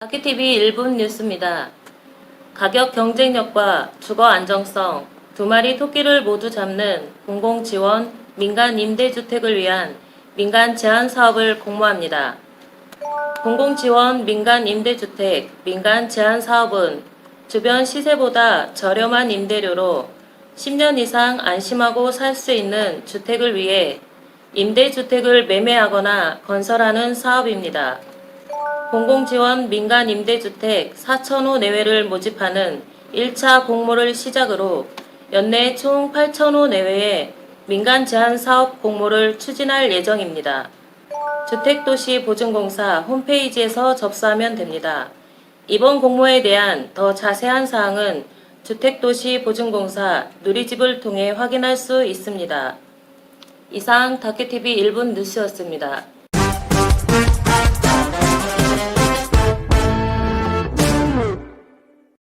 다키TV 1분 뉴스입니다. 가격 경쟁력과 주거 안정성, 두 마리 토끼를 모두 잡는 공공지원 민간 임대주택을 위한 민간 제한 사업을 공모합니다. 공공지원 민간 임대주택 민간 제한 사업은 주변 시세보다 저렴한 임대료로 10년 이상 안심하고 살 수 있는 주택을 위해 임대주택을 매매하거나 건설하는 사업입니다. 공공지원 민간 임대주택 4,000호 내외를 모집하는 1차 공모를 시작으로 연내 총 8,000호 내외의 민간 제한 사업 공모를 추진할 예정입니다. 주택도시보증공사 홈페이지에서 접수하면 됩니다. 이번 공모에 대한 더 자세한 사항은 주택도시보증공사 누리집을 통해 확인할 수 있습니다. 이상 다큐TV 1분 뉴스였습니다.